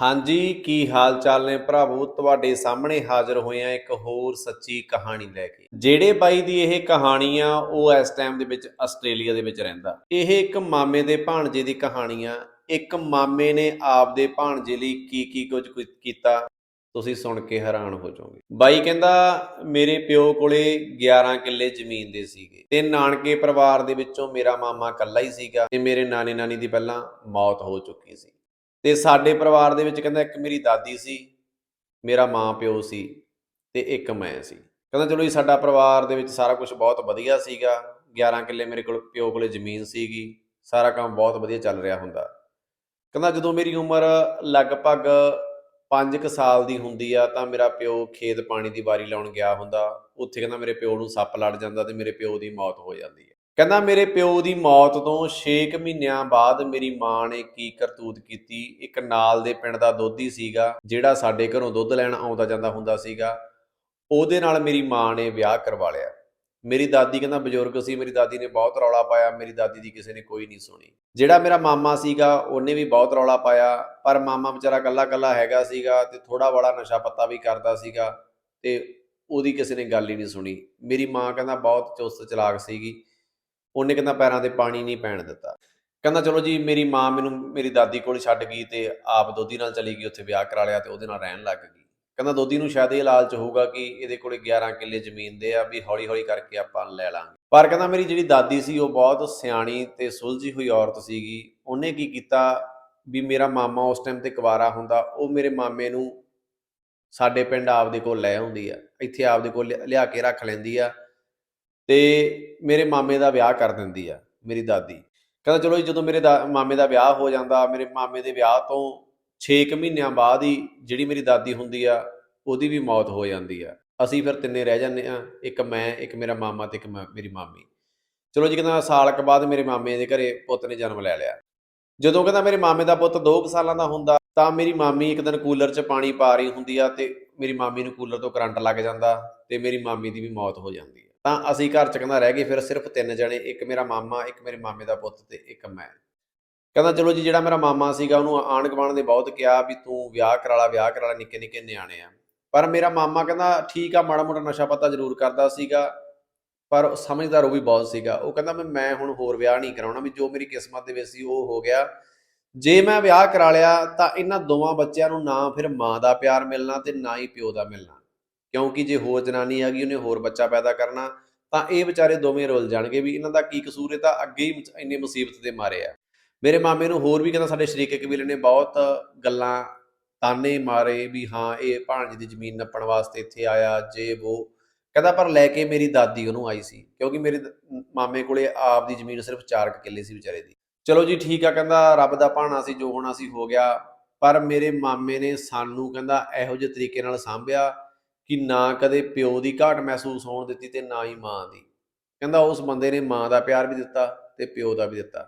ਹਾਂਜੀ, ਕੀ ਹਾਲ ਚਾਲ ਨੇ ਭਰਾਵੋ? ਤੁਹਾਡੇ ਸਾਹਮਣੇ ਹਾਜ਼ਰ ਹੋਏ ਆ ਇੱਕ ਹੋਰ ਸੱਚੀ ਕਹਾਣੀ ਲੈ ਕੇ। ਜਿਹੜੇ ਬਾਈ ਦੀ ਇਹ ਕਹਾਣੀ ਆ, ਉਹ ਇਸ ਟਾਈਮ ਦੇ ਵਿੱਚ ਆਸਟ੍ਰੇਲੀਆ ਦੇ ਵਿੱਚ ਰਹਿੰਦਾ। ਇਹ ਇੱਕ ਮਾਮੇ ਦੇ ਭਾਣਜੇ ਦੀ ਕਹਾਣੀ ਆ। ਇੱਕ ਮਾਮੇ ਨੇ ਆਪਦੇ ਭਾਣਜੇ ਲਈ ਕੀ ਕੀ ਕੁਝ ਕੀਤਾ, ਤੁਸੀਂ ਸੁਣ ਕੇ ਹੈਰਾਨ ਹੋ ਜਾਓਗੇ। ਬਾਈ ਕਹਿੰਦਾ, ਮੇਰੇ ਪਿਓ ਕੋਲੇ 11 ਕਿੱਲੇ ਜ਼ਮੀਨ ਦੇ ਸੀਗੇ ਤੇ ਨਾਨਕੇ ਪਰਿਵਾਰ ਦੇ ਵਿੱਚੋਂ ਮੇਰਾ ਮਾਮਾ ਇਕੱਲਾ ਹੀ ਸੀਗਾ ਤੇ ਮੇਰੇ ਨਾਨੇ ਨਾਨੀ ਦੀ ਪਹਿਲਾਂ ਮੌਤ ਹੋ ਚੁੱਕੀ ਸੀ। ਤੇ ਸਾਡੇ ਪਰਿਵਾਰ ਦੇ ਵਿੱਚ ਕਹਿੰਦਾ ਇੱਕ ਮੇਰੀ ਦਾਦੀ ਸੀ, ਮੇਰਾ ਮਾਂ ਪਿਓ ਸੀ ਤੇ ਇੱਕ ਮੈਂ ਸੀ। ਕਹਿੰਦਾ ਚਲੋ ਜੀ ਸਾਡਾ ਪਰਿਵਾਰ ਦੇ ਵਿੱਚ ਸਾਰਾ ਕੁਝ ਬਹੁਤ ਵਧੀਆ ਸੀਗਾ 11 ਕਿੱਲੇ ਮੇਰੇ ਕੋਲ ਪਿਓ ਕੋਲੇ ਜ਼ਮੀਨ ਸੀਗੀ, ਸਾਰਾ ਕੰਮ ਬਹੁਤ ਵਧੀਆ ਚੱਲ ਰਿਹਾ ਹੁੰਦਾ। ਕਹਿੰਦਾ ਜਦੋਂ ਮੇਰੀ ਉਮਰ ਲਗਭਗ 5 ਸਾਲ ਦੀ ਹੁੰਦੀ ਆ ਤਾਂ ਮੇਰਾ ਪਿਓ ਖੇਤ ਪਾਣੀ ਦੀ ਵਾਰੀ ਲਾਉਣ ਗਿਆ ਹੁੰਦਾ, ਉੱਥੇ ਕਹਿੰਦਾ ਮੇਰੇ ਪਿਓ ਨੂੰ ਸੱਪ ਲੜ ਜਾਂਦਾ ਤੇ ਮੇਰੇ ਪਿਓ ਦੀ ਮੌਤ ਹੋ ਜਾਂਦੀ ਹੈ ਕਹਿੰਦਾ, ਮੇਰੇ ਪਿਓ ਦੀ ਮੌਤ ਤੋਂ 6 ਮਹੀਨਿਆਂ ਬਾਅਦ ਮੇਰੀ ਮਾਂ ਨੇ ਕੀ ਕਰਤੂਤ ਕੀਤੀ? ਇੱਕ ਨਾਲ ਦੇ ਪਿੰਡ ਦਾ ਦੋਧੀ ਸੀਗਾ, ਜਿਹੜਾ ਸਾਡੇ ਘਰੋਂ ਦੁੱਧ ਲੈਣ ਆਉਂਦਾ ਜਾਂਦਾ ਹੁੰਦਾ ਸੀਗਾ। ਉਹਦੇ ਨਾਲ ਮੇਰੀ ਮਾਂ ਨੇ ਵਿਆਹ ਕਰਵਾ ਲਿਆ। ਮੇਰੀ ਦਾਦੀ ਕਹਿੰਦਾ, ਬਜ਼ੁਰਗ ਸੀ, ਮੇਰੀ ਦਾਦੀ ਨੇ ਬਹੁਤ ਰੌਲਾ ਪਾਇਆ, ਮੇਰੀ ਦਾਦੀ ਦੀ ਕਿਸੇ ਨੇ ਕੋਈ ਨਹੀਂ ਸੁਣੀ। ਜਿਹੜਾ ਮੇਰਾ ਮਾਮਾ ਸੀਗਾ, ਉਹਨੇ ਵੀ ਬਹੁਤ ਰੌਲਾ ਪਾਇਆ, ਪਰ ਮਾਮਾ ਵਿਚਾਰਾ ਕੱਲਾ ਕੱਲਾ ਹੈਗਾ ਸੀਗਾ ਤੇ ਥੋੜਾ ਬੜਾ ਨਸ਼ਾ ਪੱਤਾ ਵੀ ਕਰਦਾ ਸੀਗਾ ਤੇ ਉਹਦੀ ਕਿਸੇ ਨੇ ਗੱਲ ਹੀ ਨਹੀਂ ਸੁਣੀ। ਮੇਰੀ ਮਾਂ ਕਹਿੰਦਾ, ਬਹੁਤ ਚੁਸਤ ਚਲਾਕ ਸੀਗੀ। ਉਹਨੇ ਕਹਿੰਦਾ ਪੈਰਾਂ ਤੇ ਪਾਣੀ ਨਹੀਂ ਪੈਣ ਦਿੱਤਾ। ਕਹਿੰਦਾ, ਚਲੋ ਜੀ, ਮੇਰੀ ਮਾਂ ਮੈਨੂੰ, ਮੇਰੀ ਦਾਦੀ ਕੋਲ ਛੱਡ ਗਈ ਤੇ ਆਪ ਦੋਦੀ ਨਾਲ ਚਲੀ ਗਈ, ਉੱਥੇ ਵਿਆਹ ਕਰਾ ਲਿਆ ਤੇ ਉਹਦੇ ਨਾਲ ਰਹਿਣ ਲੱਗ ਗਈ। ਕਹਿੰਦਾ ਦੋਦੀ ਨੂੰ ਸ਼ਾਇਦ ਇਹ ਲਾਲਚ ਹੋਊਗਾ ਕਿ ਇਹਦੇ ਕੋਲੇ 11 ਕਿੱਲੇ ਜ਼ਮੀਨ ਦੇ ਆ ਵੀ ਹੌਲੀ ਹੌਲੀ ਕਰਕੇ ਆਪਾਂ ਲੈ ਲਾਂਗੇ। ਪਰ ਕਹਿੰਦਾ, ਮੇਰੀ ਜਿਹੜੀ ਦਾਦੀ ਸੀ, ਉਹ ਬਹੁਤ ਸਿਆਣੀ ਤੇ ਸੁਲਝੀ ਹੋਈ ਔਰਤ ਸੀਗੀ। ਉਹਨੇ ਕੀ ਕੀਤਾ ਵੀ ਮੇਰਾ ਮਾਮਾ ਉਸ ਟਾਈਮ ਤੇ ਕੁਵਾਰਾ ਹੁੰਦਾ, ਉਹ ਮੇਰੇ ਮਾਮੇ ਨੂੰ ਸਾਡੇ ਪਿੰਡ ਆਪਦੇ ਕੋਲ ਲੈ ਆਉਂਦੀ ਆ। ਇੱਥੇ ਆਪਦੇ ਕੋਲ ਲਿਆ- ਲਿਆ ਕੇ ਰੱਖ ਲੈਂਦੀ ਆ ਤੇ ਮੇਰੇ ਮਾਮੇ ਦਾ ਵਿਆਹ ਕਰ ਦਿੰਦੀ ਆ, ਮੇਰੀ ਦਾਦੀ। ਕਹਿੰਦਾ, ਚਲੋ ਜੀ, ਜਦੋਂ ਮੇਰੇ ਦਾ- ਮਾਮੇ ਦਾ ਵਿਆਹ ਹੋ ਜਾਂਦਾ, ਮੇਰੇ ਮਾਮੇ ਦੇ ਵਿਆਹ ਤੋਂ 6 ਮਹੀਨਿਆਂ ਬਾਅਦ ਹੀ ਜਿਹੜੀ ਮੇਰੀ ਦਾਦੀ ਹੁੰਦੀ ਆ, ਉਹਦੀ ਵੀ ਮੌਤ ਹੋ ਜਾਂਦੀ ਆ। ਅਸੀਂ ਫਿਰ ਤਿੰਨੇ ਰਹਿ ਜਾਂਦੇ ਆ, ਇੱਕ ਮੈਂ, ਇੱਕ ਮੇਰਾ ਮਾਮਾ ਤੇ ਇੱਕ ਮੈਂ- ਮੇਰੀ ਮਾਮੀ। ਚਲੋ ਜੀ, ਕਹਿੰਦਾ, ਸਾਲ ਕੁ ਬਾਅਦ ਮੇਰੇ ਮਾਮੇ ਦੇ ਘਰੇ ਪੁੱਤ ਨੇ ਜਨਮ ਲੈ ਲਿਆ। ਜਦੋਂ ਕਹਿੰਦਾ, ਮੇਰੇ ਮਾਮੇ ਦਾ ਪੁੱਤ 2 ਸਾਲਾਂ ਦਾ ਹੁੰਦਾ, ਤਾਂ ਮੇਰੀ ਮਾਮੀ ਇੱਕ ਦਿਨ ਕੂਲਰ 'ਚ ਪਾਣੀ ਪਾ ਰਹੀ ਹੁੰਦੀ ਆ ਤੇ ਮੇਰੀ ਮਾਮੀ ਨੂੰ ਕੂਲਰ ਤੋਂ ਕਰੰਟ ਲੱਗ ਜਾਂਦਾ ਤੇ ਮੇਰੀ ਮਾਮੀ ਦੀ ਵੀ ਮੌਤ ਹੋ ਜਾਂਦੀ ਤਾਂ ਅਸੀਂ ਘਰ 'ਚ ਕਹਿੰਦਾ ਰਹਿ ਗਏ ਫਿਰ ਸਿਰਫ ਤਿੰਨ ਜਣੇ, ਇੱਕ ਮੇਰਾ ਮਾਮਾ, ਇੱਕ ਮੇਰੇ ਮਾਮੇ ਦਾ ਪੁੱਤ ਤੇ ਇੱਕ ਮੈਂ। ਕਹਿੰਦਾ ਚਲੋ ਜੀ, ਜਿਹੜਾ ਮੇਰਾ ਮਾਮਾ ਸੀਗਾ, ਉਹਨੂੰ ਆਣ ਗੁਆਂਢ ਨੇ ਬਹੁਤ ਕਿਹਾ ਵੀ ਤੂੰ ਵਿਆਹ ਕਰਾ ਲਾ, ਵਿਆਹ ਕਰਾ ਲਾ, ਨਿੱਕੇ ਨਿੱਕੇ ਨਿਆਣੇ ਆ। ਪਰ ਮੇਰਾ ਮਾਮਾ ਕਹਿੰਦਾ ਠੀਕ ਆ, ਮਾੜਾ ਮੋਟਾ ਨਸ਼ਾ ਪਤਾ ਜ਼ਰੂਰ ਕਰਦਾ ਸੀਗਾ, ਪਰ ਸਮਝਦਾਰ ਉਹ ਵੀ ਬਹੁਤ ਸੀਗਾ। ਉਹ ਕਹਿੰਦਾ ਮੈਂ ਮੈਂ ਹੁਣ ਹੋਰ ਵਿਆਹ ਨਹੀਂ ਕਰਾਉਣਾ, ਵੀ ਜੋ ਮੇਰੀ ਕਿਸਮਤ ਦੇ ਵਿੱਚ ਸੀ, ਉਹ ਹੋ ਗਿਆ। ਜੇ ਮੈਂ ਵਿਆਹ ਕਰਾ ਲਿਆ, ਤਾਂ ਇਹਨਾਂ ਦੋਵਾਂ ਬੱਚਿਆਂ ਨੂੰ ਨਾ ਫਿਰ ਮਾਂ ਦਾ ਪਿਆਰ ਮਿਲਣਾ ਤੇ ਨਾ ਹੀ ਪਿਓ ਦਾ ਮਿਲਣਾ। ਕਿਉਂਕਿ ਜੇ ਹੋਰ ਜਨਾਨੀ ਆ ਗਈ, ਉਹਨੇ ਹੋਰ ਬੱਚਾ ਪੈਦਾ ਕਰਨਾ, ਤਾਂ ਇਹ ਵਿਚਾਰੇ ਦੋਵੇਂ ਰੁੱਲ ਜਾਣਗੇ ਵੀ ਇਹਨਾਂ ਦਾ ਕੀ ਕਸੂਰ ਹੈ, ਤਾਂ ਅੱਗੇ ਹੀ ਇੰਨੇ ਮੁਸੀਬਤ ਦੇ ਮਾਰੇ ਆ। ਮੇਰੇ ਮਾਮੇ ਨੂੰ ਹੋਰ ਵੀ ਕਹਿੰਦਾ ਸਾਡੇ ਸ਼ਰੀਕੇ ਕਬੀਲੇ ਨੇ ਬਹੁਤ ਗੱਲਾਂ ਤਾਨੇ ਮਾਰੇ ਵੀ ਹਾਂ, ਇਹ ਭਾਣਜੀ ਦੀ ਜ਼ਮੀਨ ਨੱਪਣ ਵਾਸਤੇ ਇੱਥੇ ਆਇਆ, ਜੇ ਉਹ ਕਹਿੰਦਾ, ਪਰ ਲੈ ਕੇ ਮੇਰੀ ਦਾਦੀ ਉਹਨੂੰ ਆਈ ਸੀ, ਕਿਉਂਕਿ ਮੇਰੇ ਮਾਮੇ ਕੋਲੇ ਆਪ ਦੀ ਜ਼ਮੀਨ ਸਿਰਫ 4 ਕਿੱਲੇ ਸੀ ਵਿਚਾਰੇ ਦੀ। ਚਲੋ ਜੀ, ਠੀਕ ਆ, ਕਹਿੰਦਾ, ਰੱਬ ਦਾ ਭਾਣਾ ਸੀ, ਜੋ ਹੋਣਾ ਸੀ ਹੋ ਗਿਆ, ਪਰ ਮੇਰੇ ਮਾਮੇ ਨੇ ਸਾਨੂੰ ਕਹਿੰਦਾ, ਇਹੋ ਜਿਹੇ ਤਰੀਕੇ ਨਾਲ ਸਾਂਭਿਆ ਕਿ ਨਾ ਕਦੇ ਪਿਓ ਦੀ ਘਾਟ ਮਹਿਸੂਸ ਹੋਣ ਦਿੱਤੀ ਤੇ ਨਾ ਹੀ ਮਾਂ ਦੀ। ਕਹਿੰਦਾ ਉਸ ਬੰਦੇ ਨੇ ਮਾਂ ਦਾ ਪਿਆਰ ਵੀ ਦਿੱਤਾ ਤੇ ਪਿਓ ਦਾ ਵੀ ਦਿੱਤਾ।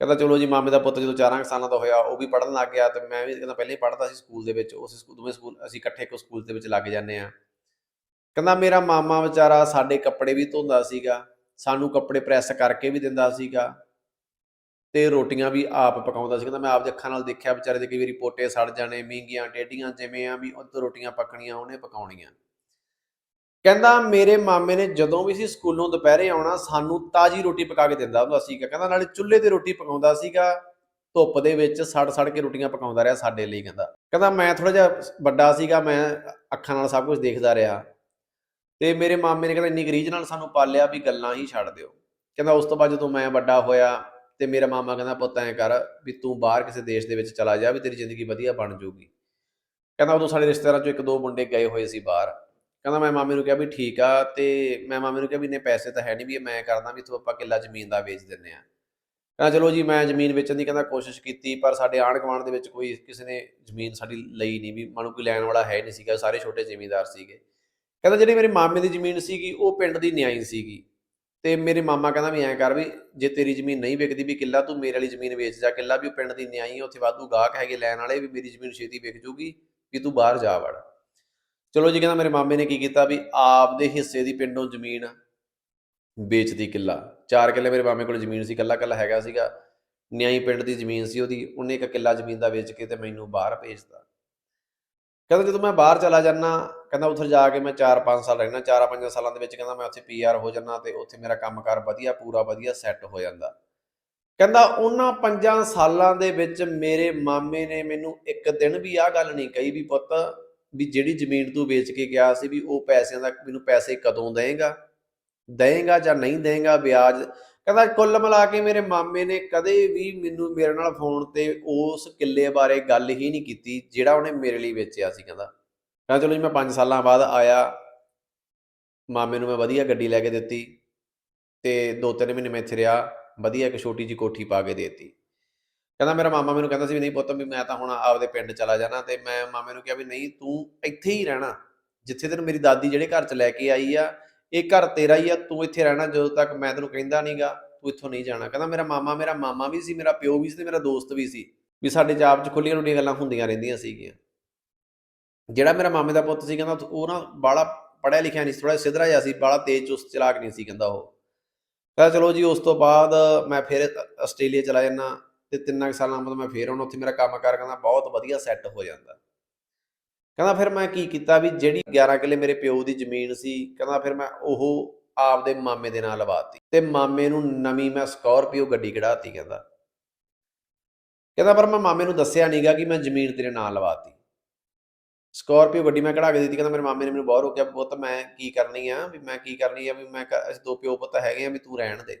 ਕਹਿੰਦਾ ਚਲੋ ਜੀ, ਮਾਮੇ ਦਾ ਪੁੱਤ ਜਦੋਂ 4 ਸਾਲਾਂ ਦਾ ਹੋਇਆ, ਉਹ ਵੀ ਪੜਨ ਲੱਗ ਗਿਆ ਤੇ ਮੈਂ ਵੀ ਕਹਿੰਦਾ ਪਹਿਲੇ ਹੀ ਪੜਦਾ ਸੀ ਸਕੂਲ ਦੇ ਵਿੱਚ, ਉਸ ਸਕੂਲ ਦੋਵੇਂ ਸਕੂਲ ਅਸੀਂ ਇਕੱਠੇ ਇੱਕ ਸਕੂਲ ਦੇ ਵਿੱਚ ਲੱਗ ਜਾਂਦੇ ਆ ਕਹਿੰਦਾ ਮੇਰਾ ਮਾਮਾ ਵਿਚਾਰਾ ਸਾਡੇ ਕੱਪੜੇ ਵੀ ਧੋਂਦਾ ਸੀਗਾ, ਸਾਨੂੰ ਕੱਪੜੇ ਪ੍ਰੈਸ ਕਰਕੇ ਵੀ ਦਿੰਦਾ ਸੀਗਾ ਤੇ ਰੋਟੀਆਂ ਵੀ ਆਪ ਪਕਾਉਂਦਾ ਸੀ ਕਹਿੰਦਾ ਮੈਂ ਆਪਦੇ ਅੱਖਾਂ ਨਾਲ ਦੇਖਿਆ ਵਿਚਾਰੇ ਦੇ ਕਈ ਵਾਰੀ ਪੋਟੇ ਸੜ ਜਾਣੇ, ਮਹਿੰਗੀਆਂ ਟੇਡੀਆਂ ਜਿਵੇਂ ਆ ਵੀ ਉਹ ਤੋਂ ਰੋਟੀਆਂ ਪੱਕਣੀਆਂ, ਉਹਨੇ ਪਕਾਉਣੀਆਂ। ਕਹਿੰਦਾ ਮੇਰੇ ਮਾਮੇ ਨੇ ਜਦੋਂ ਵੀ ਸੀ ਸਕੂਲੋਂ ਦੁਪਹਿਰੇ ਆਉਣਾ, ਸਾਨੂੰ ਤਾਜੀ ਰੋਟੀ ਪਕਾ ਕੇ ਦਿੰਦਾ ਹੁੰਦਾ ਸੀਗਾ। ਕਹਿੰਦਾ ਨਾਲੇ ਚੁੱਲ੍ਹੇ ਤੇ ਰੋਟੀ ਪਕਾਉਂਦਾ ਸੀਗਾ, ਧੁੱਪ ਦੇ ਵਿੱਚ ਸੜ ਸੜ ਕੇ ਰੋਟੀਆਂ ਪਕਾਉਂਦਾ ਰਿਹਾ ਸਾਡੇ ਲਈ ਕਹਿੰਦਾ। ਕਹਿੰਦਾ ਮੈਂ ਥੋੜਾ ਜਿਹਾ ਵੱਡਾ ਸੀਗਾ, ਮੈਂ ਅੱਖਾਂ ਨਾਲ ਸਭ ਕੁਝ ਦੇਖਦਾ ਰਿਹਾ। ਤੇ ਮੇਰੇ ਮਾਮੇ ਨੇ ਕਹਿੰਦਾ ਇੰਨੀ ਗਰੀਜ ਨਾਲ ਸਾਨੂੰ ਪਾਲਿਆ ਵੀ ਗੱਲਾਂ ਹੀ ਛੱਡ ਦਿਓ। ਕਹਿੰਦਾ ਉਸ ਤੋਂ ਬਾਅਦ ਜਦੋਂ ਮੈਂ ਵੱਡਾ ਹੋਇਆ ਤੇ ਮੇਰਾ ਮਾਮਾ ਕਹਿੰਦਾ, ਪੁੱਤ ਐਂ ਕਰ ਵੀ ਤੂੰ ਬਾਹਰ ਕਿਸੇ ਦੇਸ਼ ਦੇ ਵਿੱਚ ਚਲਾ ਜਾ ਵੀ ਤੇਰੀ ਜ਼ਿੰਦਗੀ ਵਧੀਆ ਬਣ ਜਾਊਗੀ। ਕਹਿੰਦਾ, ਉਦੋਂ ਸਾਡੇ ਰਿਸ਼ਤੇਦਾਰਾਂ ਚੋਂ ਇੱਕ ਦੋ ਮੁੰਡੇ ਗਏ ਹੋਏ ਸੀ ਬਾਹਰ। ਕਹਿੰਦਾ, ਮੈਂ ਮਾਮੇ ਨੂੰ ਕਿਹਾ ਵੀ ਠੀਕ ਆ ਤੇ ਮੈਂ ਮਾਮੇ ਨੂੰ ਕਿਹਾ ਵੀ ਇੰਨੇ ਪੈਸੇ ਤਾਂ ਹੈ ਨਹੀਂ ਵੀ ਮੈਂ ਕਰਦਾ ਵੀ ਤੂੰ ਆਪਾਂ ਕਿੱਲਾ ਜ਼ਮੀਨ ਦਾ ਵੇਚ ਦਿੰਨੇ ਆ ਕਹਿੰਦਾ, ਚਲੋ ਜੀ, ਮੈਂ ਜ਼ਮੀਨ ਵੇਚਣ ਦੀ ਕਹਿੰਦਾ ਕੋਸ਼ਿਸ਼ ਕੀਤੀ ਪਰ ਸਾਡੇ ਆਂਢ ਗੁਆਂਢ ਦੇ ਵਿੱਚ ਕੋਈ ਕਿਸੇ ਨੇ ਜ਼ਮੀਨ ਸਾਡੀ ਲਈ ਨਹੀਂ ਵੀ ਮਾਨੂੰ ਕੋਈ ਲੈਣ ਵਾਲਾ ਹੈ ਨਹੀਂ ਸੀਗਾ, ਸਾਰੇ ਛੋਟੇ ਜ਼ਿਮੀਂਦਾਰ ਸੀਗੇ। ਕਹਿੰਦਾ, ਜਿਹੜੀ ਮੇਰੇ ਮਾਮੇ ਦੀ ਜ਼ਮੀਨ ਸੀਗੀ ਉਹ ਪਿੰਡ ਦੀ ਨਿਆਈ ਸੀਗੀ। ਤੇ ਮੇਰੇ ਮਾਮਾ ਕਹਿੰਦਾ ਵੀ ਐਂ ਕਰ ਵੀ ਜੇ ਤੇਰੀ ਜ਼ਮੀਨ ਨਹੀਂ ਵਿਕਦੀ ਵੀ ਕਿੱਲਾ, ਤੂੰ ਮੇਰੇ ਵਾਲੀ ਜ਼ਮੀਨ ਵੇਚ ਜਾ, ਕਿੱਲਾ ਵੀ ਉਹ ਪਿੰਡ ਦੀ ਨਿਆਈ ਉੱਥੇ ਵਾਧੂ ਗਾਹਕ ਹੈਗੇ ਲੈਣ ਵਾਲੇ ਵੀ ਮੇਰੀ ਜ਼ਮੀਨ ਛੇਤੀ ਵਿਕ ਜੂਗੀ ਵੀ ਤੂੰ ਬਾਹਰ ਜਾ ਵੜ। ਚਲੋ ਜੀ, ਕਹਿੰਦਾ ਮੇਰੇ ਮਾਮੇ ਨੇ ਕੀ ਕੀਤਾ ਵੀ ਆਪਦੇ ਹਿੱਸੇ ਦੀ ਪਿੰਡੋਂ ਜ਼ਮੀਨ ਵੇਚਦੀ ਕਿੱਲਾ। ਚਾਰ ਕਿੱਲੇ ਮੇਰੇ ਮਾਮੇ ਕੋਲ ਜ਼ਮੀਨ ਸੀ, ਕੱਲਾ ਕੱਲਾ ਹੈਗਾ ਸੀਗਾ। ਨਿਆਈ ਪਿੰਡ ਦੀ ਜ਼ਮੀਨ ਸੀ ਉਹਦੀ, ਉਹਨੇ ਇੱਕ ਕਿੱਲਾ ਜ਼ਮੀਨ ਦਾ ਵੇਚ ਕੇ ਤੇ ਮੈਨੂੰ ਬਾਹਰ ਭੇਜਤਾ। ਕਹਿੰਦਾ ਜਦੋਂ ਮੈਂ ਬਾਹਰ ਚਲਾ ਜਾਣਾ ਕਹਿੰਦਾ ਉੱਥੇ ਜਾ ਕੇ ਮੈਂ 4-5 ਸਾਲ ਰਹਿਣਾ 4-5 ਸਾਲਾਂ ਦੇ ਵਿੱਚ ਕਹਿੰਦਾ ਮੈਂ ਉੱਥੇ ਪੀਆਰ ਹੋ ਜਾਣਾ ਤੇ ਉੱਥੇ ਮੇਰਾ ਕੰਮਕਾਰ ਵਧੀਆ, ਪੂਰਾ ਵਧੀਆ ਸੈੱਟ ਹੋ ਜਾਂਦਾ। ਕਹਿੰਦਾ ਉਹਨਾਂ 5 ਸਾਲਾਂ ਦੇ ਵਿੱਚ ਮੇਰੇ ਮਾਮੇ ਨੇ ਮੈਨੂੰ ਇੱਕ ਦਿਨ ਵੀ ਆਹ ਗੱਲ ਨਹੀਂ ਕਹੀ ਵੀ ਪੁੱਤ ਵੀ ਜਿਹੜੀ ਜ਼ਮੀਨ ਤੂੰ ਵੇਚ ਕੇ ਗਿਆ ਸੀ ਵੀ ਉਹ ਪੈਸਿਆਂ ਦਾ ਮੈਨੂੰ ਪੈਸੇ ਕਦੋਂ ਦੇਏਗਾ ਦੇਏਗਾ ਜਾਂ ਨਹੀਂ ਦੇਏਗਾ ਵਿਆਜ ਕਹਿੰਦਾ ਕੁੱਲ ਮਿਲਾ ਕੇ ਮੇਰੇ ਮਾਮੇ ਨੇ ਕਦੇ ਵੀ ਮੈਨੂੰ ਮੇਰੇ ਨਾਲ ਫੋਨ ਤੇ ਉਸ ਕਿੱਲੇ ਬਾਰੇ ਗੱਲ ਹੀ ਨਹੀਂ ਕੀਤੀ, ਜਿਹੜਾ ਉਹਨੇ ਮੇਰੇ ਲਈ ਵੇਚਿਆ ਸੀ, ਕਹਿੰਦਾ। ਕਹਿੰਦਾ ਚਲੋ ਜੀ, ਮੈਂ 5 ਸਾਲਾਂ ਬਾਅਦ ਆਇਆ। ਮਾਮੇ ਨੂੰ ਮੈਂ ਵਧੀਆ ਗੱਡੀ ਲੈ ਕੇ ਦਿੱਤੀ ਤੇ 2-3 ਮਹੀਨੇ ਮੈਂ ਇੱਥੇ ਰਿਹਾ, ਵਧੀਆ ਇੱਕ ਛੋਟੀ ਜੀ ਕੋਠੀ ਪਾ ਕੇ ਦੇਤੀ। ਕਹਿੰਦਾ ਮੇਰਾ ਮਾਮਾ ਮੈਨੂੰ ਕਹਿੰਦਾ ਸੀ ਵੀ, ਨਹੀਂ ਪੁੱਤ, ਵੀ ਮੈਂ ਤਾਂ ਹੁਣ ਆਪਦੇ ਪਿੰਡ ਚਲਾ ਜਾਣਾ ਤੇ ਮੈਂ ਮਾਮੇ ਨੂੰ ਕਿਹਾ ਵੀ, ਨਹੀਂ, ਤੂੰ ਇੱਥੇ ਹੀ ਰਹਿਣਾ, ਜਿੱਥੇ ਤੈਨੂੰ ਮੇਰੀ ਦਾਦੀ ਜਿਹੜੇ ਘਰ ਚ ਲੈ ਕੇ ਆਈ ਆ ਇਹ ਘਰ ਤੇਰਾ ਹੀ ਆ, ਤੂੰ ਇੱਥੇ ਰਹਿਣਾ ਜਦੋਂ ਤੱਕ, ਮੈਂ ਤੈਨੂੰ ਕਹਿੰਦਾ ਨਹੀਂਗਾ ਤੂੰ ਇੱਥੋਂ ਨਹੀਂ ਜਾਣਾ। ਕਹਿੰਦਾ ਮੇਰਾ ਮਾਮਾ ਮੇਰਾ ਮਾਮਾ ਵੀ ਸੀ, ਮੇਰਾ ਪਿਓ ਵੀ ਸੀ ਤੇ ਮੇਰਾ ਦੋਸਤ ਵੀ ਸੀ, ਵੀ ਸਾਡੇ ਜਾਪ ਚ ਖੁੱਲੀਆਂ ਖੁੱਲੀਆਂ ਗੱਲਾਂ ਹੁੰਦੀਆਂ ਰਹਿੰਦੀਆਂ ਸੀਗੀਆਂ। ਜਿਹੜਾ ਮੇਰਾ ਮਾਮੇ ਦਾ ਪੁੱਤ ਸੀ, ਕਹਿੰਦਾ ਉਹ ਨਾ ਬਾਲਾ ਪੜਿਆ ਲਿਖਿਆ ਨਹੀਂ ਸੀ ਥੋੜਾ ਸਿਧਰਾ ਜਿਹਾ ਸੀ ਬਾਲਾ ਤੇਜ਼ ਚੁਸਤ ਚਲਾਕ ਨਹੀਂ ਸੀ ਕਹਿੰਦਾ ਉਹ। ਕਹਿੰਦਾ ਚਲੋ ਜੀ, ਉਸ ਤੋਂ ਬਾਅਦ ਮੈਂ ਫਿਰ ਆਸਟ੍ਰੇਲੀਆ ਚਲਾ ਜਾਂਦਾ ਤੇ ਤਿੰਨਾਂ ਕੁ ਸਾਲਾਂ ਬਾਅਦ ਮੈਂ ਫੇਰ ਆਉਣਾ ਉੱਥੇ ਮੇਰਾ ਕੰਮ ਕਾਰ ਕਹਿੰਦਾ ਬਹੁਤ ਵਧੀਆ ਸੈੱਟ ਹੋ ਜਾਂਦਾ। ਕਹਿੰਦਾ ਫਿਰ ਮੈਂ ਕੀ ਕੀਤਾ ਵੀ ਜਿਹੜੀ 11 ਕਿੱਲੇ ਮੇਰੇ ਪਿਓ ਦੀ ਜ਼ਮੀਨ ਸੀ, ਕਹਿੰਦਾ ਫਿਰ ਮੈਂ ਉਹ ਆਪਦੇ ਮਾਮੇ ਦੇ ਨਾਲ ਲਵਾਤੀ ਤੇ ਮਾਮੇ ਨੂੰ ਨਵੀਂ ਮੈਂ ਸਕੋਰਪੀਓ ਗੱਡੀ ਕਢਾਤੀ ਕਹਿੰਦਾ। ਕਹਿੰਦਾ ਪਰ ਮੈਂ ਮਾਮੇ ਨੂੰ ਦੱਸਿਆ ਨਹੀਂਗਾ ਕਿ ਮੈਂ ਜ਼ਮੀਨ ਤੇਰੇ ਨਾਲ ਲਵਾਤੀ। ਸਕੋਰਪੀਓ ਗੱਡੀ ਮੈਂ ਕਢਾ ਕੇ ਦਿੱਤੀ, ਕਹਿੰਦਾ ਮੇਰੇ ਮਾਮੇ ਨੇ ਮੈਨੂੰ ਬਹੁਤ ਰੋਕਿਆ, ਪੁੱਤ ਮੈਂ ਕੀ ਕਰਨੀ ਆ? ਵੀ ਮੈਂ ਕੀ ਕਰਨੀ ਆ? ਵੀ ਮੈਂ ਅਸੀਂ ਦੋ ਪਿਓ ਪੁੱਤ ਹੈਗੇ ਆ, ਵੀ ਤੂੰ ਰਹਿਣ ਦੇ।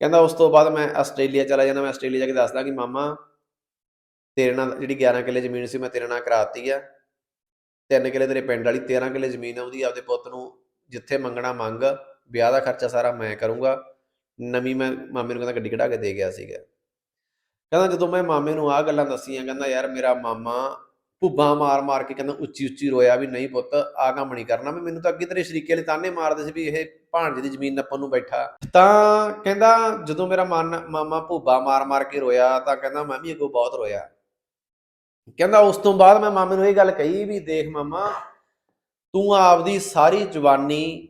ਕਹਿੰਦਾ ਉਸ ਤੋਂ ਬਾਅਦ ਮੈਂ ਆਸਟ੍ਰੇਲੀਆ ਚਲਾ ਜਾਂਦਾ, ਮੈਂ ਆਸਟ੍ਰੇਲੀਆ ਜਾ ਕੇ ਦੱਸਦਾ ਕਿ ਮਾਮਾ ਤੇਰੇ ਨਾਲ ਜਿਹੜੀ 11 ਕਿੱਲੇ ਜ਼ਮੀਨ ਸੀ, ਮੈਂ ਤੇਰੇ ਨਾਲ ਕਰਾਤੀ ਆ। ਤਿੰਨ ਕਿੱਲੇ ਤੇਰੇ ਪਿੰਡ ਵਾਲੀ 13 ਕਿੱਲੇ ਜ਼ਮੀਨ ਉਹਦੀ, ਆਪਦੇ ਪੁੱਤ ਨੂੰ ਜਿੱਥੇ ਮੰਗਣਾ ਮੰਗ, ਵਿਆਹ ਦਾ ਖਰਚਾ ਸਾਰਾ ਮੈਂ ਕਰੂੰਗਾ। ਨਵੀਂ ਮੈਂ ਮਾਮੇ ਨੂੰ ਕਹਿੰਦਾ ਗੱਡੀ ਕਢਾ ਕੇ ਦੇ ਗਿਆ ਸੀਗਾ। ਕਹਿੰਦਾ ਜਦੋਂ ਮੈਂ ਮਾਮੇ ਨੂੰ ਆਹ ਗੱਲਾਂ ਦੱਸੀਆਂ, ਕਹਿੰਦਾ ਯਾਰ ਮੇਰਾ ਮਾਮਾ ਭੁੱਬਾ ਮਾਰ ਮਾਰ ਕੇ ਕਹਿੰਦਾ ਉੱਚੀ ਉੱਚੀ ਰੋਇਆ ਵੀ ਨਹੀਂ ਪੁੱਤ, ਆਹ ਕੰਮ ਨਹੀਂ ਕਰਨਾ। ਵੀ ਮੈਨੂੰ ਤਾਂ ਅੱਗੇ ਤੇਰੇ ਸ਼ਰੀਕੇ ਵਾਲੇ ਤਾਨੇ ਮਾਰਦੇ ਸੀ ਵੀ ਇਹ ਭਾਣਜੇ ਦੀ ਜ਼ਮੀਨ ਨੱਪਣ ਨੂੰ ਬੈਠਾ। ਤਾਂ ਕਹਿੰਦਾ ਜਦੋਂ ਮੇਰਾ ਮਨ ਮਾਮਾ ਭੁੱਬਾ ਮਾਰ ਮਾਰ ਕੇ ਰੋਇਆ ਤਾਂ ਕਹਿੰਦਾ ਮੈਂ ਵੀ ਅੱਗੋਂ ਬਹੁਤ ਰੋਇਆ। ਕਹਿੰਦਾ ਉਸ ਤੋਂ ਬਾਅਦ ਮੈਂ ਮਾਮੇ ਨੂੰ ਇਹ ਗੱਲ ਕਹੀ ਵੀ ਦੇਖ ਮਾਮਾ, ਤੂੰ ਆਪਦੀ ਸਾਰੀ ਜਵਾਨੀ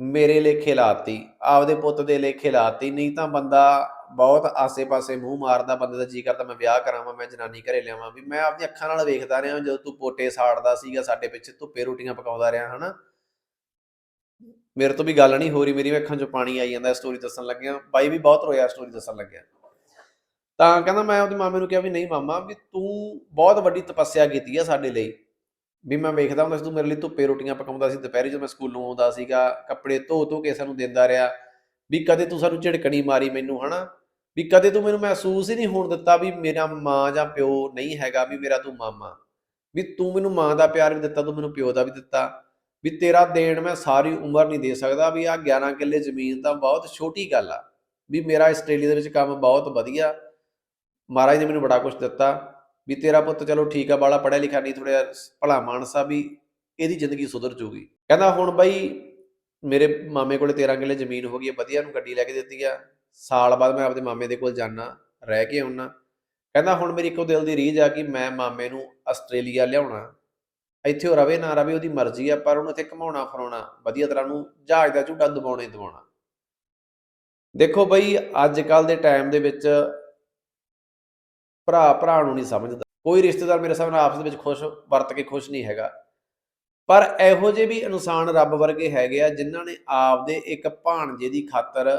ਮੇਰੇ ਲੇਖੇ ਲਾਤੀ, ਆਪਦੇ ਪੁੱਤ ਦੇ ਲੇਖੇ ਲਾਤੀ, ਨਹੀਂ ਤਾਂ ਬੰਦਾ ਬਹੁਤ ਆਸੇ-ਪਾਸੇ ਮੂੰਹ ਮਾਰਦਾ, ਬੰਦੇ ਦਾ ਜੀ ਕਰਦਾ, ਮੈਂ ਵਿਆਹ ਕਰਾਵਾਂ, ਮੈਂ ਜਨਾਨੀ ਘਰੇ ਲਿਆਵਾਂ, ਵੀ ਮੈਂ ਆਪਦੀ ਅੱਖਾਂ ਨਾਲ ਵੇਖਦਾ ਰਿਹਾ, ਜਦੋਂ ਤੂੰ ਪੋਟੇ ਸਾੜਦਾ ਸੀਗਾ, ਸਾਡੇ ਪਿੱਛੇ ਧੁੱਪੇ ਰੋਟੀਆਂ ਪਕਾਉਂਦਾ ਰਿਹਾ, ਹਨਾ? ਮੇਰੇ ਤੋਂ ਵੀ ਗੱਲ ਨਹੀਂ ਹੋ ਰਹੀ ਮੇਰੀ ਅੱਖਾਂ 'ਚੋਂ ਪਾਣੀ ਆਈ ਜਾਂਦਾ ਸਟੋਰੀ ਦੱਸਣ ਲੱਗਿਆ, ਬਾਈ ਵੀ ਬਹੁਤ ਰੋਇਆ ਸਟੋਰੀ ਦੱਸਣ ਲੱਗਿਆ। ਤਾਂ ਕਹਿੰਦਾ ਮੈਂ ਉਹਦੇ ਮਾਮੇ ਨੂੰ ਕਿਹਾ ਵੀ ਨਹੀਂ ਮਾਮਾ, ਵੀ ਤੂੰ ਬਹੁਤ ਵੱਡੀ ਤਪੱਸਿਆ ਕੀਤੀ ਆ ਸਾਡੇ ਲਈ। ਵੀ ਮੈਂ ਵੇਖਦਾ ਹੁੰਦਾ ਸੀ ਤੂੰ ਮੇਰੇ ਲਈ ਧੁੱਪੇ ਰੋਟੀਆਂ ਪਕਾਉਂਦਾ ਸੀ ਦੁਪਹਿਰੇ ਜਦੋਂ ਮੈਂ ਸਕੂਲੋਂ ਆਉਂਦਾ ਸੀਗਾ, ਕੱਪੜੇ ਧੋ ਧੋ ਕੇ ਸਾਨੂੰ ਦਿੰਦਾ ਰਿਹਾ। ਵੀ ਕਦੇ ਤੂੰ ਸਾਨੂੰ ਝਿੜਕਣੀ ਮਾਰੀ ਮੈਨੂੰ, ਹਨਾ? ਵੀ ਕਦੇ ਤੂੰ ਮੈਨੂੰ ਮਹਿਸੂਸ ਹੀ ਨਹੀਂ ਹੋਣ ਦਿੱਤਾ ਵੀ ਮੇਰਾ ਮਾਂ ਜਾਂ ਪਿਓ ਨਹੀਂ ਹੈਗਾ, ਵੀ ਮੇਰਾ ਤੂੰ ਮਾਮਾ। ਵੀ ਤੂੰ ਮੈਨੂੰ ਮਾਂ ਦਾ ਪਿਆਰ ਵੀ ਦਿੱਤਾ, ਤੂੰ ਮੈਨੂੰ ਪਿਓ ਦਾ ਵੀ ਦਿੱਤਾ। ਵੀ ਤੇਰਾ ਦੇਣ ਮੈਂ ਸਾਰੀ ਉਮਰ ਨਹੀਂ ਦੇ ਸਕਦਾ, ਵੀ ਆ 11 ਕਿੱਲੇ ਜ਼ਮੀਨ ਤਾਂ ਬਹੁਤ ਛੋਟੀ ਗੱਲ ਆ। ਵੀ ਮੇਰਾ ਆਸਟ੍ਰੇਲੀਆ ਦੇ ਵਿੱਚ ਕੰਮ ਬਹੁਤ ਵਧੀਆ ਮਹਾਰਾਜ ਨੇ ਮੈਨੂੰ ਬੜਾ ਕੁਝ ਦਿੱਤਾ ਵੀ ਤੇਰਾ ਪੁੱਤ ਚਲੋ ਠੀਕ ਆ ਬਾਲਾ ਪੜਿਆ ਲਿਖਿਆ ਨਹੀਂ ਥੋੜਾ ਭਲਾ ਮਾਨਸਾ ਵੀ ਇਹਦੀ ਜ਼ਿੰਦਗੀ ਸੁਧਰ ਜੂਗੀ। ਕਹਿੰਦਾ ਹੁਣ ਬਈ ਮੇਰੇ ਮਾਮੇ ਕੋਲੇ 13 ਕਿੱਲੇ ਜ਼ਮੀਨ ਹੋ ਗਈ ਹੈ, ਵਧੀਆ ਨੂੰ ਗੱਡੀ ਲੈ ਕੇ ਦਿੱਤੀ ਆ, ਸਾਲ ਬਾਅਦ ਮੈਂ ਆਪਦੇ ਮਾਮੇ ਦੇ ਕੋਲ ਜਾਣਾ ਰਹਿ ਕੇ ਆਉਣਾ ਕਹਿੰਦਾ ਹੁਣ ਮੇਰੀ ਇੱਕੋ ਦਿਲ ਦੀ ਰੀਝ ਆ ਕਿ ਮੈਂ ਮਾਮੇ ਨੂੰ ਆਸਟ੍ਰੇਲੀਆ ਲਿਆਉਣਾ, ਇੱਥੇ ਉਹ ਰਵੇ ਨਾ ਰਵੇ ਉਹਦੀ ਮਰਜ਼ੀ ਆ, ਪਰ ਉਹਨੂੰ ਇੱਥੇ ਘਮਾਉਣਾ ਫਰਾਉਣਾ, ਵਧੀਆ ਤਰ੍ਹਾਂ ਨੂੰ ਜਹਾਜ਼ ਦਾ ਝੂਟਾ ਦਬਾਉਣਾ ਹੀ ਦਬਾਉਣਾ। ਦੇਖੋ ਬਈ ਅੱਜ ਕੱਲ ਦੇ ਟਾਈਮ ਦੇ ਵਿੱਚ ਭਰਾ ਭਰਾ ਨੂੰ ਨਹੀਂ ਸਮਝਦਾ। ਕੋਈ ਰਿਸ਼ਤੇਦਾਰ ਮੇਰੇ ਸਾਹਮਣੇ ਆਪਸ ਵਿੱਚ ਖੁਸ਼, ਵਰਤ ਕੇ ਖੁਸ਼ ਨਹੀਂ ਹੈਗਾ। ਪਰ ਇਹੋ ਜਿਹੇ ਵੀ ਇਨਸਾਨ ਰੱਬ ਵਰਗੇ ਹੈਗੇ ਆ, ਜਿਨ੍ਹਾਂ ਨੇ ਆਪਦੇ ਇੱਕ ਭਾਣਜੇ ਦੀ ਖਾਤਰ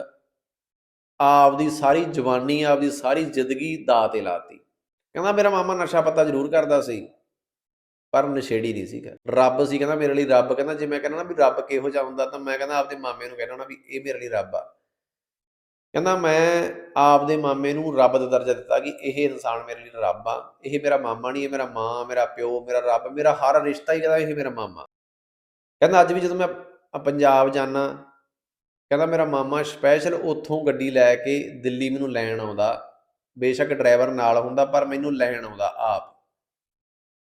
ਆਪਦੀ ਸਾਰੀ ਜਵਾਨੀ, ਆਪਦੀ ਸਾਰੀ ਜ਼ਿੰਦਗੀ ਦਾ ਤੇ ਲਾਤੀ ਕਹਿੰਦਾ, ਮੇਰਾ ਮਾਮਾ ਨਸ਼ਾ ਪਤਾ ਜ਼ਰੂਰ ਕਰਦਾ ਸੀ, ਪਰ ਨਸ਼ੇੜੀ ਨਹੀਂ ਸੀਗਾ। ਰੱਬ ਸੀ, ਕਹਿੰਦਾ, ਮੇਰੇ ਲਈ ਰੱਬ। ਕਹਿੰਦਾ, ਜੇ ਮੈਂ ਕਹਿੰਦਾ ਨਾ ਵੀ ਰੱਬ ਕਿਹੋ ਜਿਹਾ ਹੁੰਦਾ, ਤਾਂ ਮੈਂ ਕਹਿੰਦਾ ਆਪਦੇ ਮਾਮੇ ਨੂੰ ਕਹਿਣਾ ਨਾ ਵੀ ਇਹ ਮੇਰੇ ਲਈ ਰੱਬ ਆ। ਕਹਿੰਦਾ ਮੈਂ ਆਪਦੇ ਮਾਮੇ ਨੂੰ ਰੱਬ ਦਾ ਦਰਜਾ ਦਿੱਤਾ ਕਿ ਇਹ ਇਨਸਾਨ ਮੇਰੇ ਲਈ ਰੱਬ ਆ, ਇਹ ਮੇਰਾ ਮਾਮਾ ਨਹੀਂ, ਇਹ ਮੇਰਾ ਮਾਂ, ਮੇਰਾ ਪਿਓ, ਮੇਰਾ ਰੱਬ, ਮੇਰਾ ਹਰ ਰਿਸ਼ਤਾ ਹੀ ਕਹਿੰਦਾ ਇਹ ਮੇਰਾ ਮਾਮਾ। ਕਹਿੰਦਾ ਅੱਜ ਵੀ ਜਦੋਂ ਮੈਂ ਪੰਜਾਬ ਜਾਣਾ ਕਹਿੰਦਾ ਮੇਰਾ ਮਾਮਾ ਸਪੈਸ਼ਲ ਉੱਥੋਂ ਗੱਡੀ ਲੈ ਕੇ ਦਿੱਲੀ ਮੈਨੂੰ ਲੈਣ ਆਉਂਦਾ, ਬੇਸ਼ੱਕ ਡਰਾਈਵਰ ਨਾਲ ਹੁੰਦਾ, ਪਰ ਮੈਨੂੰ ਲੈਣ ਆਉਂਦਾ ਆਪ।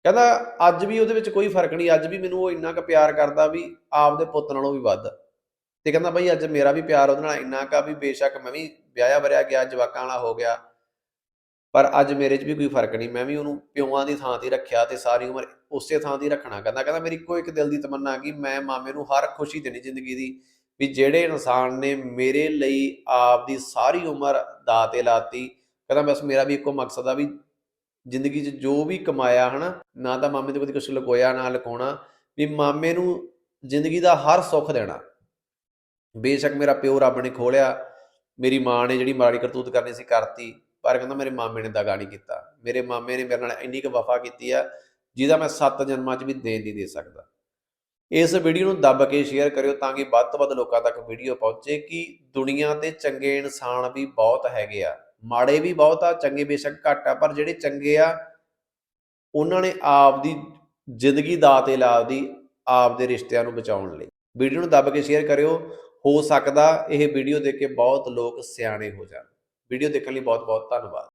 ਕਹਿੰਦਾ ਅੱਜ ਵੀ ਉਹਦੇ ਵਿੱਚ ਕੋਈ ਫ਼ਰਕ ਨਹੀਂ, ਅੱਜ ਵੀ ਮੈਨੂੰ ਉਹ ਇੰਨਾ ਕੁ ਪਿਆਰ ਕਰਦਾ ਵੀ ਆਪਦੇ ਪੁੱਤ ਨਾਲੋਂ ਵੀ ਵੱਧ। ਤੇ ਕਹਿੰਦਾ ਬਈ ਅੱਜ ਮੇਰਾ ਵੀ ਪਿਆਰ ਉਹਦੇ ਨਾਲ ਇੰਨਾ ਕਾ ਵੀ ਬੇਸ਼ੱਕ ਮੈਂ ਵੀ ਵਿਆਹਿਆ ਵਰਿਆ ਗਿਆ, ਜਵਾਕਾਂ ਵਾਲਾ ਹੋ ਗਿਆ। ਪਰ ਅੱਜ ਮੇਰੇ 'ਚ ਵੀ ਕੋਈ ਫ਼ਰਕ ਨਹੀਂ, ਮੈਂ ਵੀ ਉਹਨੂੰ ਪਿਓਾਂ ਦੀ ਥਾਂ ਤੇ ਰੱਖਿਆ ਤੇ ਸਾਰੀ ਉਮਰ ਉਸੇ ਥਾਂ ਤੇ ਰੱਖਣਾ ਕਹਿੰਦਾ ਕਹਿੰਦਾ ਮੇਰੀ ਇੱਕੋ ਇੱਕ ਦਿਲ ਦੀ ਤਮੰਨਾ ਕਿ ਮੈਂ ਮਾਮੇ ਨੂੰ ਹਰ ਖੁਸ਼ੀ ਦੇਣੀ ਜ਼ਿੰਦਗੀ ਦੀ ਵੀ ਜਿਹੜੇ ਇਨਸਾਨ ਨੇ ਮੇਰੇ ਲਈ ਆਪ ਦੀ ਸਾਰੀ ਉਮਰ ਦਾਅ ਤੇ ਲਾਤੀ, ਕਹਿੰਦਾ ਬਸ ਮੇਰਾ ਵੀ ਇੱਕੋ ਮਕਸਦ ਆ ਵੀ ਜ਼ਿੰਦਗੀ 'ਚ ਜੋ ਵੀ ਕਮਾਇਆ ਹਨਾ, ਨਾ ਤਾਂ ਮਾਮੇ ਤੋਂ ਕਦੀ ਕੁਝ ਲੁਕੋਇਆ ਨਾ ਲੁਕਾਉਣਾ ਵੀ ਮਾਮੇ ਨੂੰ ਜ਼ਿੰਦਗੀ ਦਾ ਹਰ ਸੁੱਖ ਦੇਣਾ। ਬੇਸ਼ੱਕ ਮੇਰਾ ਪਿਓ ਰੱਬ ਨੇ ਖੋਲਿਆ, ਮੇਰੀ ਮਾਂ ਨੇ ਜਿਹੜੀ ਮਾੜੀ ਕਰਤੂਤ ਕਰਨੀ ਸੀ ਕਰਤੀ, ਪਰ ਕਹਿੰਦਾ ਮੇਰੇ ਮਾਮੇ ਨੇ ਦਗਾ ਨਹੀਂ ਕੀਤਾ। ਮੇਰੇ ਮਾਮੇ ਨੇ ਮੇਰੇ ਨਾਲ ਇੰਨੀ ਕੁ ਵਫਾ ਕੀਤੀ ਆ, ਜਿਹਦਾ ਮੈਂ ਸੱਤ ਜਨਮਾਂ 'ਚ ਵੀ ਦੇ ਨਹੀਂ ਦੇ ਸਕਦਾ। ਇਸ ਵੀਡੀਓ ਨੂੰ ਦੱਬ ਕੇ ਸ਼ੇਅਰ ਕਰਿਓ ਤਾਂ ਕਿ ਵੱਧ ਤੋਂ ਵੱਧ ਲੋਕਾਂ ਤੱਕ ਵੀਡੀਓ ਪਹੁੰਚੇ ਕਿ ਦੁਨੀਆ ਤੇ ਚੰਗੇ ਇਨਸਾਨ ਵੀ ਬਹੁਤ ਹੈਗੇ ਆ। ਮਾੜੇ ਵੀ ਬਹੁਤ ਆ, ਚੰਗੇ ਬੇਸ਼ੱਕ ਘੱਟ ਆ, ਪਰ ਜਿਹੜੇ ਚੰਗੇ ਆ, ਉਹਨਾਂ ਨੇ ਆਪ ਦੀ ਜ਼ਿੰਦਗੀ ਦਾ ਤੇ ਲਾਭ ਦੀ ਆਪ ਦੇ ਰਿਸ਼ਤਿਆਂ ਨੂੰ ਬਚਾਉਣ ਲਈ। ਵੀਡੀਓ ਨੂੰ ਦੱਬ ਕੇ ਸ਼ੇਅਰ ਕਰਿਓ ਹੋ ਸਕਦਾ ਇਹ ਵੀਡੀਓ ਦੇਖ ਕੇ ਬਹੁਤ ਲੋਕ ਸਿਆਣੇ ਹੋ ਜਾਣ। ਵੀਡੀਓ ਦੇਖਣ ਲਈ ਬਹੁਤ ਬਹੁਤ ਧੰਨਵਾਦ।